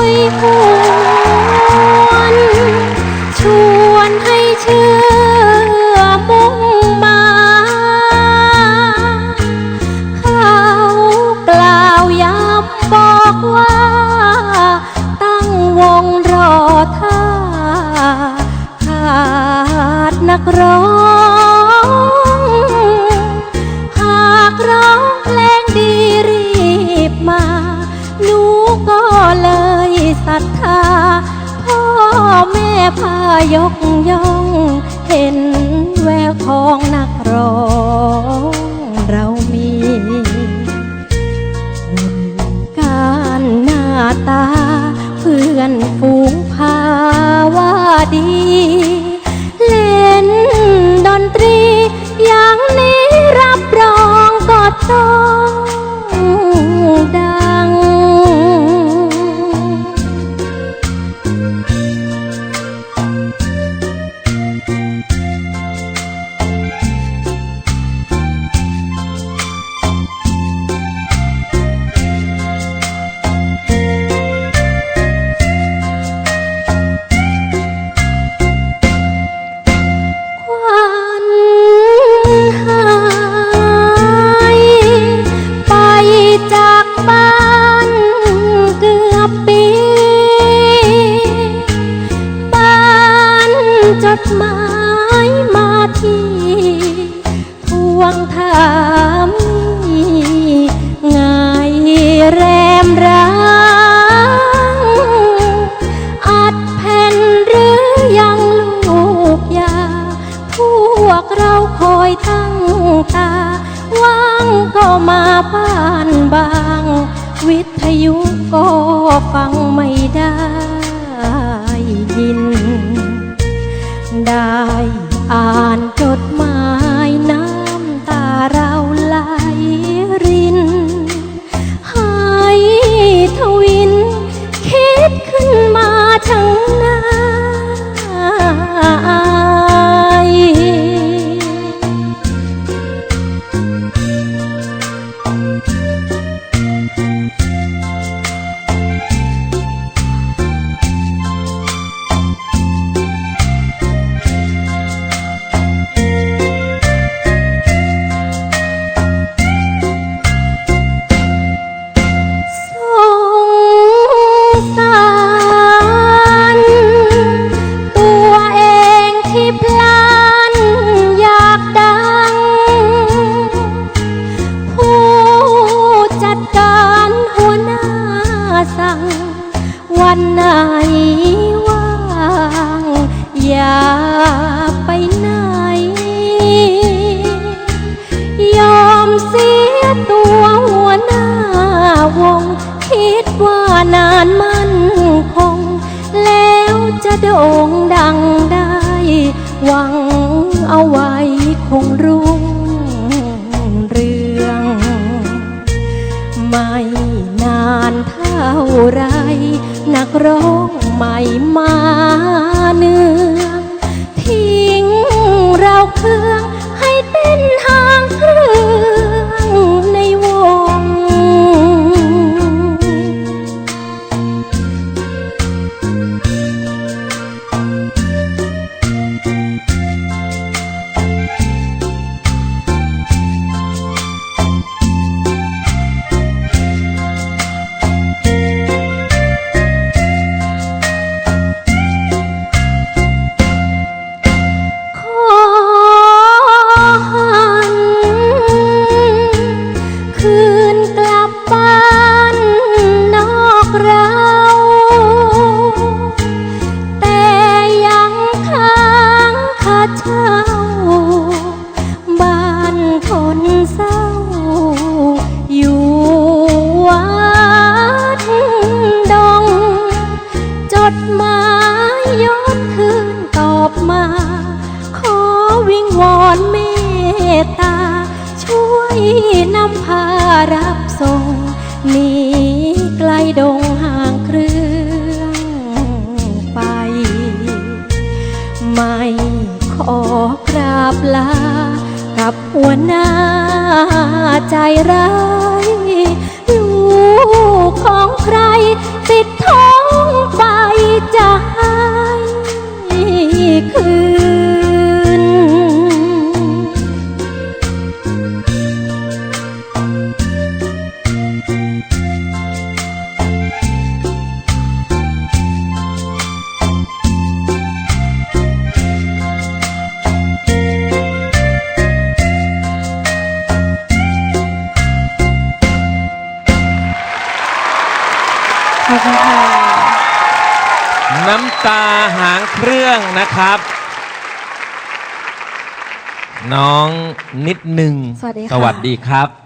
回顾ายกย่อง เห็นแววของ ตั้งตาว่างก็มาบ้านบาง วิทยุก็ฟังไม่ได้ยิน ได้อ่านจดหมาย ว่านานมั่นคง แล้วจะโด่งดังได้ หวังเอาไว้คงรุ่งเรือง ไม่นานเท่าไร นักร้องใหม่มาเนืองทิ้งเราเค วอนเมตตา ช่วยนำพารับส่งหนีไกลดงห่างเครื่องไป ไม่ขอกราบลา กับหัวหน้าใจร้า ขอบคุณค่ะณน้ำตาหางเครื่องนะครับ น้องนิดหนึ่งสวัสดีค่ะ สวัสดีครับ